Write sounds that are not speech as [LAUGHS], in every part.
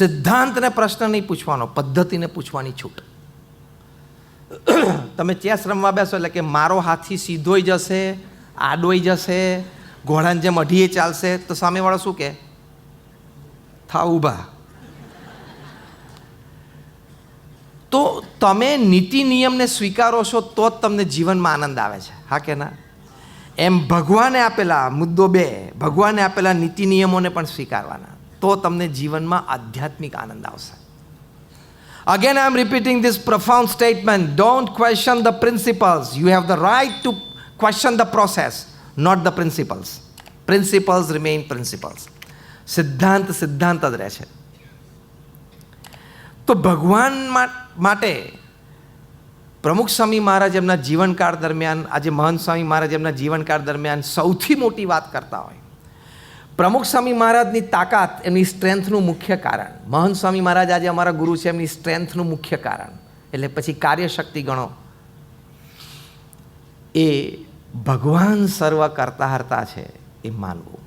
સિદ્ધાંતને પ્રશ્ન નહીં પૂછવાનો, પદ્ધતિને પૂછવાની છૂટ. તમે ચેસ રમવા બેસો એટલે કે મારો હાથી સીધોય જશે, આડોય જશે, ઘોડાને જેમ અઢીએ ચાલશે, તો સામેવાળો શું કહે થા ઊભા. તો તમે નીતિ નિયમને સ્વીકારો છો તો જ તમને જીવનમાં આનંદ આવે છે. હા કે ના? એમ ભગવાને આપેલા મુદ્દો બે, ભગવાને આપેલા નીતિ નિયમોને પણ સ્વીકારવાના. તો તમને જીવનમાં આધ્યાત્મિક આનંદ આવશે Again, I'm repeating this profound statement. Don't question the principles. You have the right to question the process, not the principles. Principles remain principles. સિદ્ધાંત સિદ્ધાંત જ રહે છે તો ભગવાન માટે પ્રમુખ સ્વામી મહારાજ એમના જીવનકાળ દરમિયાન આજે મહંત સ્વામી મહારાજ એમના જીવનકાળ દરમિયાન સૌથી મોટી વાત કરતા હોય પ્રમુખ સ્વામી મહારાજની તાકાત એમની સ્ટ્રેન્થનું મુખ્ય કારણ. મહંત સ્વામી મહારાજ આજે અમારા ગુરુ છે, એમની સ્ટ્રેન્થનું મુખ્ય કારણ. એટલે પછી કાર્યશક્તિ ગણો. એ ભગવાન સર્વ કરતા હરતા છે એ માનવું.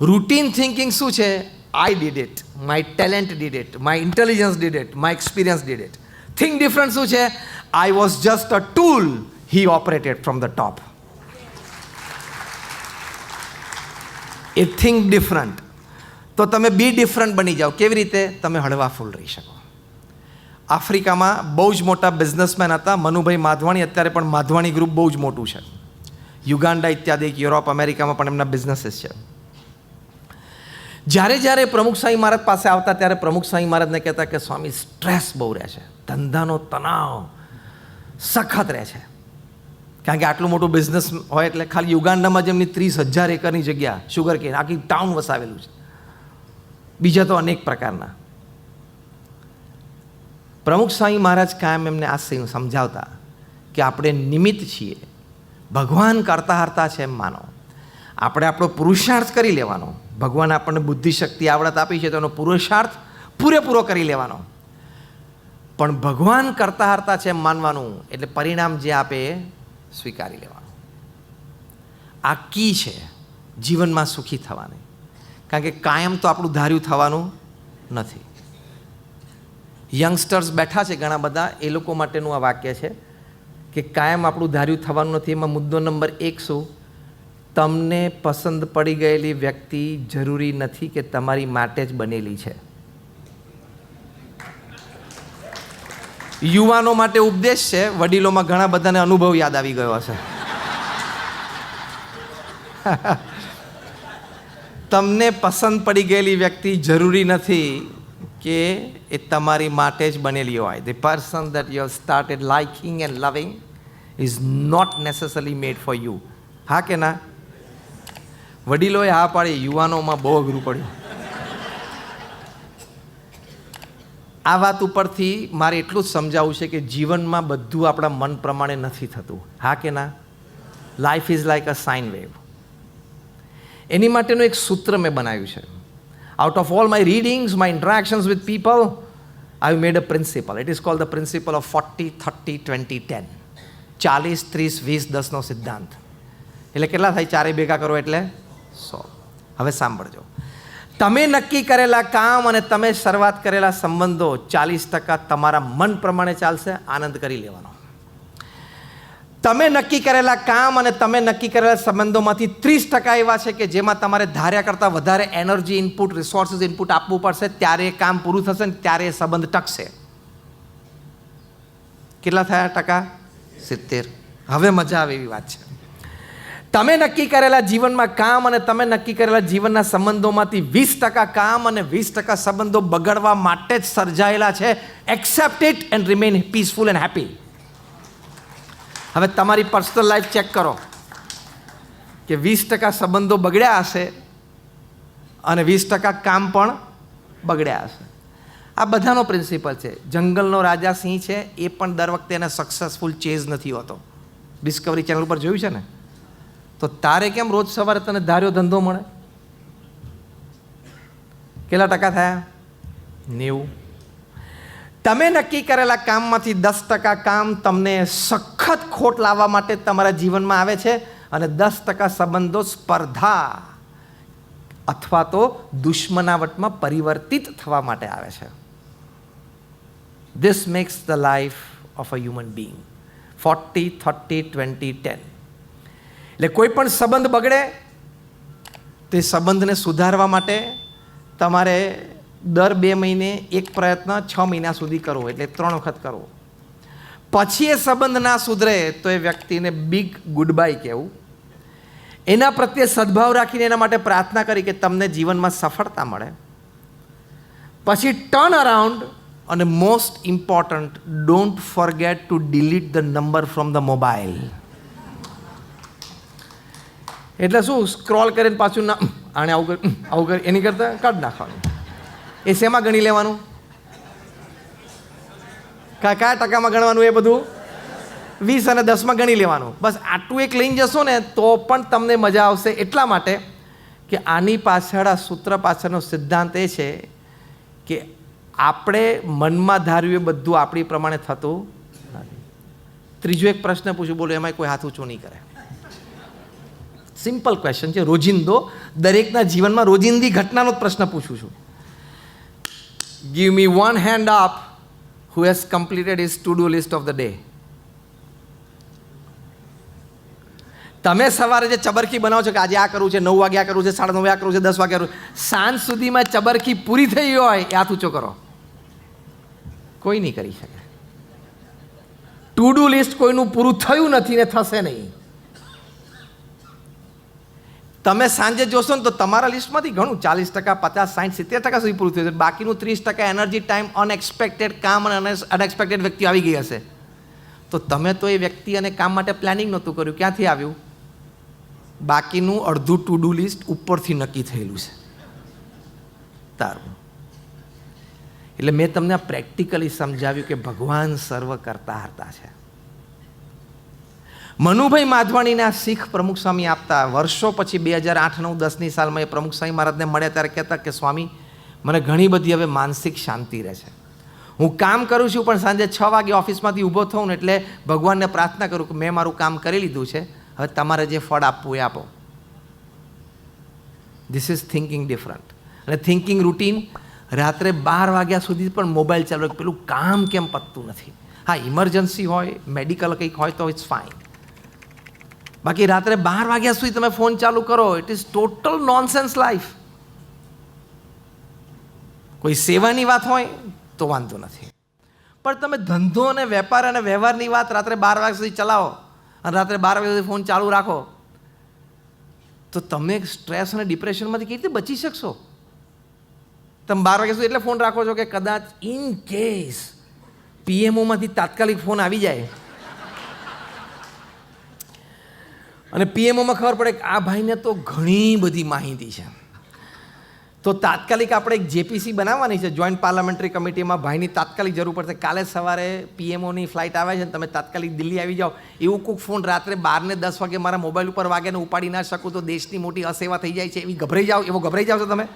રૂટીન થિંકિંગ શું છે? I did it my talent did it my intelligence did it my experience did it think different શું છે? I was just a tool he operated from the top A think different. તો તમે બી different બની જાઓ. કેવી રીતે? તમે હળવા ફૂલ રહી શકો. આફ્રિકામાં બહુ જ મોટા બિઝનેસમેન હતા. મનુભાઈ માધવાણી, અત્યારે પણ માધવાણી ગ્રુપ બહુ જ મોટું છે. યુગાન્ડા ઇત્યાદિ, યુરોપ, અમેરિકામાં પણ એમના બિઝનેસીસ છે. જ્યારે જ્યારે પ્રમુખ સ્વામી મહારાજ પાસે આવતા, ત્યારે પ્રમુખ સ્વામી મહારાજને કહેતા કે, સ્વામી સ્ટ્રેસ બહુ રહે છે. ધંધાનો તણાવ સખત રહે છે. કારણ કે આટલું મોટું બિઝનેસ હોય એટલે ખાલી યુગાન્ડામાં જેમની ત્રીસ હજાર એકરની જગ્યા શુગર કેન આખી ટાઉન વસાવેલું છે. બીજા તો અનેક પ્રકારના. પ્રમુખ સ્વામી મહારાજ કાયમ એમને આ સમજાવતા કે આપણે નિમિત્ત છીએ. ભગવાન કરતા હરતા છે એમ માનો. આપણે આપણો પુરુષાર્થ કરી લેવાનો. ભગવાન આપણને બુદ્ધિ શક્તિ આવડત આપી છે તો એનો પુરુષાર્થ પૂરેપૂરો કરી લેવાનો. પણ ભગવાન કરતા હરતા છે એમ માનવાનું એટલે પરિણામ જે આપે સ્વીકારી લેવાનું. આ કી છે જીવનમાં સુખી થવાની. કારણ કે કાયમ તો આપણું ધાર્યું થવાનું નથી. યંગસ્ટર્સ બેઠા છે ઘણા બધા, એ લોકો માટેનું આ વાક્ય છે કે કાયમ આપણું ધાર્યું થવાનું નથી. એમાં મુદ્દો નંબર એક શું? તમને પસંદ પડી ગયેલી વ્યક્તિ જરૂરી નથી કે તમારી માટે જ બનેલી છે. યુવાનો માટે ઉપદેશ છે, વડીલોમાં ઘણા બધાને અનુભવ યાદ આવી ગયો હશે. [LAUGHS] તમને પસંદ પડી ગયેલી વ્યક્તિ જરૂરી નથી કે એ તમારી માટે જ બનેલી હોય. The person that you started liking and loving is not necessary made for you હા કે ના? વડીલોએ હા પાડી, યુવાનોમાં બહુ અઘરું પડ્યું. આ વાત ઉપરથી મારે એટલું જ સમજાવવું છે કે જીવનમાં બધું આપણા મન પ્રમાણે નથી થતું. હા કે ના? Life is like a sine wave એની માટેનું એક સૂત્ર મેં બનાવ્યું છે. Out of all my readings my interactions with people I made a principle it is called the principle of forty thirty twenty ten ચાલીસ, ત્રીસ, વીસ, દસનો સિદ્ધાંત. એટલે કેટલા થાય? ચારે ભેગા કરો એટલે સો. હવે સાંભળજો. તમે નક્કી કરેલા કામ અને તમે શરૂઆત કરેલા સંબંધો ચાલીસ ટકા તમારા મન પ્રમાણે ચાલશે, આનંદ કરી લેવાનો. તમે નક્કી કરેલા કામ અને તમે નક્કી કરેલા સંબંધોમાંથી ત્રીસ ટકા એવા છે કે જેમાં તમારે ધાર્યા કરતાં વધારે એનર્જી ઇનપુટ રિસોર્સિસ ઇનપુટ આપવું પડશે, ત્યારે કામ પૂરું થશે ને ત્યારે સંબંધ ટકશે. કેટલા થયા ટકા? સિત્તેર. હવે મજા આવે એવી વાત છે. તમે નક્કી કરેલા જીવનમાં કામ અને તમે નક્કી કરેલા જીવનના સંબંધોમાંથી વીસ ટકા કામ અને વીસ ટકા સંબંધો બગડવા માટે જ સર્જાયેલા છે. Accept it and remain peaceful and happy હવે તમારી પર્સનલ લાઈફ ચેક કરો કે વીસ ટકા સંબંધો બગડ્યા હશે અને વીસ ટકા કામ પણ બગડ્યા હશે. આ બધાનો પ્રિન્સિપલ છે. જંગલનો રાજા સિંહ છે, એ પણ દર વખતે એને સક્સેસફુલ ચેઝ નથી હોતો. ડિસ્કવરી ચેનલ ઉપર જોયું છે ને? તો તારે કેમ રોજ સવારે તને ધાર્યો ધંધો મળે? કેટલા ટકા થયા? નેવું. તમે નક્કી કરેલા કામમાંથી દસ ટકા કામ તમને સખત ખોટ લાવવા માટે તમારા જીવનમાં આવે છે અને દસ ટકા સંબંધો સ્પર્ધા અથવા તો દુશ્મનાવટમાં પરિવર્તિત થવા માટે આવે છે. This makes the life of a human being forty thirty twenty ten એટલે કોઈ પણ સંબંધ બગડે, તે સંબંધને સુધારવા માટે તમારે દર બે મહિને એક પ્રયત્ન છ મહિના સુધી કરવો, એટલે ત્રણ વખત કરવો. પછી એ સંબંધ ના સુધરે તો એ વ્યક્તિને બિગ ગુડ બાય કહેવું. એના પ્રત્યે સદભાવ રાખીને એના માટે પ્રાર્થના કરી કે તમને જીવનમાં સફળતા મળે. પછી ટર્ન અરાઉન્ડ અને most important don't forget to delete the number from the mobile એટલે શું સ્ક્રોલ કરીને પાછું ના આણે આવું કર આવું કરી, એની કરતાં કાઢ નાખવાનું. એ શેમાં ગણી લેવાનું? કયા કયા ટકામાં ગણવાનું એ બધું? વીસ અને દસમાં ગણી લેવાનું. બસ આટલું એક લઈને જશો ને, તો પણ તમને મજા આવશે એટલા માટે કે આની પાછળ, આ સૂત્ર પાછળનો સિદ્ધાંત એ છે કે આપણે મનમાં ધાર્યું એ બધું આપણી પ્રમાણે થતું નથી. ત્રીજો એક પ્રશ્ન પૂછું, બોલો એમાં કોઈ હાથ ઊંચો નહીં કરે. સિમ્પલ ક્વેશ્ચન છે. રોજિંદો દરેકના જીવનમાં રોજિંદી ઘટનાનો જ પ્રશ્ન પૂછું છું. Give me one hand up who has completed is to do list of the day તમે સવારે જે ચબરખી બનાવો છો કે આજે આ કરવું છે નવ વાગે આ કરવું છે સાડા નવ આ કરવું છે દસ વાગે કરવું સાંજ સુધીમાં ચબરખી પૂરી થઈ હોય એ હાથ ઊંચો કરો. કોઈ નહીં કરી શકે. ટુ ડુ લિસ્ટ કોઈનું પૂરું થયું નથી ને થશે નહીં. તમે સાંજે જોશો ને તો તમારા લિસ્ટમાંથી ઘણું ચાલીસ ટકા, પચાસ, સાઠ, સિત્તેર ટકા સુધી પૂરું થયું છે બાકીનું ત્રીસ ટકા એનર્જી, ટાઈમ અનએક્સપેક્ટેડ કામ અને અનએક્સપેક્ટેડ વ્યક્તિ આવી ગઈ હશે. તો તમે તો એ વ્યક્તિ અને કામ માટે પ્લાનિંગ નહોતું કર્યું. ક્યાંથી આવ્યું? બાકીનું અડધું ટુ ડુ લિસ્ટ ઉપરથી નક્કી થયેલું છે. તારું. એટલે મેં તમને પ્રેક્ટિકલી સમજાવ્યું કે ભગવાન સર્વ કરતા હતા છે. મનુભાઈ માધવાણીને શીખ પ્રમુખ સ્વામી આપતા વર્ષો પછી બે હજાર આઠ નવ દસની સાલમાં એ પ્રમુખ સ્વામી મહારાજને મળ્યા ત્યારે કહેતા કે સ્વામી, મને ઘણી બધી હવે માનસિક શાંતિ રહે છે. હું કામ કરું છું પણ સાંજે છ વાગે ઓફિસમાંથી ઊભો થઉં ને એટલે ભગવાનને પ્રાર્થના કરું કે મેં મારું કામ કરી લીધું છે, હવે તમારે જે ફળ આપવું એ આપો. ધીસ ઇઝ થિંકિંગ ડિફરન્ટ અને થિંકિંગ રૂટીન રાત્રે બાર વાગ્યા સુધી પણ મોબાઈલ ચાલુ પેલું કામ કેમ પતતું નથી? હા ઇમરજન્સી હોય મેડિકલ કંઈક હોય તો ઇટ્સ ફાઇન બાકી રાત્રે બાર વાગ્યા સુધી તમે ફોન ચાલુ કરો it is total nonsense life કોઈ સેવાની વાત હોય તો વાંધો નથી. પણ તમે ધંધો અને વેપાર અને વ્યવહારની વાત રાત્રે બાર વાગ્યા સુધી ચલાવો અને રાત્રે બાર વાગ્યા સુધી ફોન ચાલુ રાખો, તો તમે સ્ટ્રેસ અને ડિપ્રેશનમાંથી કેવી રીતે બચી શકશો? તમે બાર વાગ્યા સુધી એટલે ફોન રાખો છો કે કદાચ ઇન કેસ પીએમઓમાંથી તાત્કાલિક ફોન આવી જાય. અને પીએમઓમાં ખબર પડે કે આ ભાઈને તો ઘણી બધી માહિતી છે. તો તાત્કાલિક આપણે એક જેપીસી બનાવવાની છે જોઈન્ટ પાર્લામેન્ટરી કમિટીમાં ભાઈની તાત્કાલિક જરૂર પડશે. કાલે સવારે પીએમઓની ફ્લાઇટ આવે છે ને તમે તાત્કાલિક દિલ્હી આવી જાઓ. એવું કોઈક ફોન રાત્રે બારને દસ વાગે મારા મોબાઈલ ઉપર વાગે ને ઉપાડી ના શકું તો દેશની મોટી અસેવા થઈ જાય છે. એવી ગભરાઈ જાઓ, એવો ગભરાઈ જાઓ છો તમે?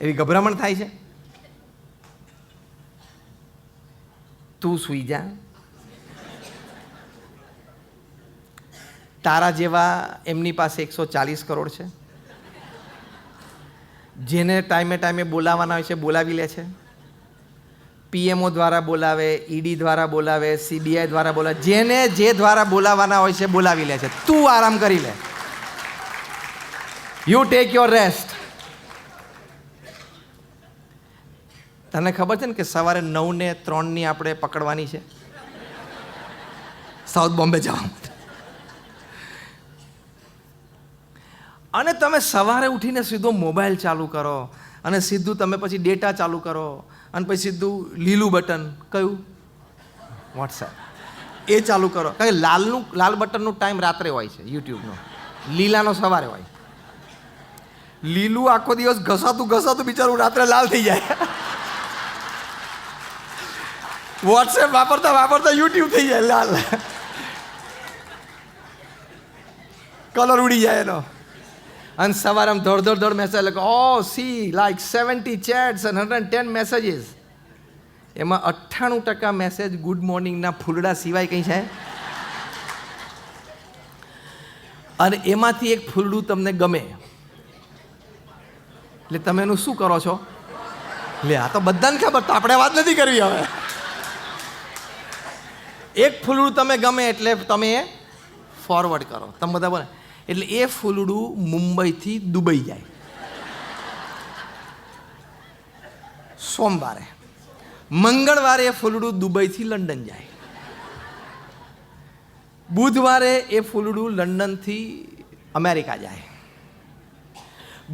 એવી ગભરામણ થાય છે? તું સુઈ જા. તારા જેવા એમની પાસે એકસો ચાલીસ કરોડ છે. જેને ટાઈમે ટાઈમે બોલાવવાના હોય છે, બોલાવી લે છે. પીએમઓ દ્વારા બોલાવે, ઈડી દ્વારા બોલાવે, સીબીઆઈ દ્વારા બોલાવે, જેને જે દ્વારા બોલાવવાના હોય છે, બોલાવી લે છે. તું આરામ કરી લે. યુ ટેક યોર રેસ્ટ તને ખબર છે ને કે સવારે નવ ને ત્રણની આપણે પકડવાની છે? સાઉથ બોમ્બે જવા માટે અને તમે સવારે ઉઠીને સીધો મોબાઈલ ચાલુ કરો અને સીધું તમે પછી ડેટા ચાલુ કરો અને પછી સીધું લીલું બટન, કયું? વોટ્સએપ એ ચાલુ કરો. કારણ કે લાલનું, લાલ બટનનું ટાઈમ રાત્રે હોય છે યુટ્યુબનો. લીલાનો સવારે હોય. લીલું આખો દિવસ ઘસાતું ઘસાતું બિચારું રાત્રે લાલ થઈ જાય. વોટ્સએપ વાપરતા વાપરતા યુટ્યુબ થઈ જાય લાલ. કલર ઉડી જાય એનો. આમ દોડ દોડ દોડ મેસેજ લખો ઓ see like seventy chats and hundred ten messages એમાં અઠ્ઠાણું ટકા મેસેજ ગુડ મોર્નિંગના ફૂલડા સિવાય કંઈ છે? અને એમાંથી એક ફૂલડું તમને ગમે. એટલે તમે એનું શું કરો છો? લે, આ તો બધાને ખબર, તો આપણે વાત નથી કરવી હવે. એક ફૂલડું તમે ગમે એટલે તમે એ ફોરવર્ડ કરો. તમે બધા બોલે એટલે એ ફૂલડું મુંબઈથી દુબઈ જાય. સોમવારે. મંગળવારે એ ફૂલડું દુબઈથી લંડન જાય. બુધવારે એ ફૂલડું લંડનથી અમેરિકા જાય.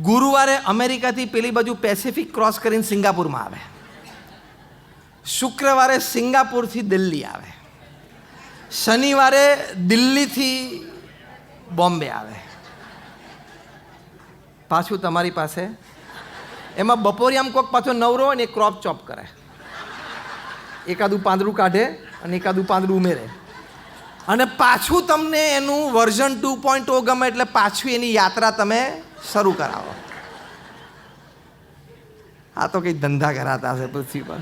ગુરુવારે અમેરિકાથી પેલી બાજુ પેસિફિક ક્રોસ કરીને સિંગાપુરમાં આવે. શુક્રવારે સિંગાપુરથી દિલ્હી આવે. શનિવારે દિલ્હીથી બોમ્બે આવે. પાછું તમારી પાસે. એમાં બપોરે આમ કોઈક પાછો નવરો હોય ને ક્રોપ ચોપ કરે. એકાદું પાંદડું કાઢે અને એકાદું પાંદડું ઉમેરે. અને પાછું તમને એનું વર્ઝન ટુ પોઈન્ટ ઓ ગમે એટલે પાછું એની યાત્રા તમે શરૂ કરાવો. આ તો કંઈ ધંધા કરાતા હશે પૃથ્વી પર.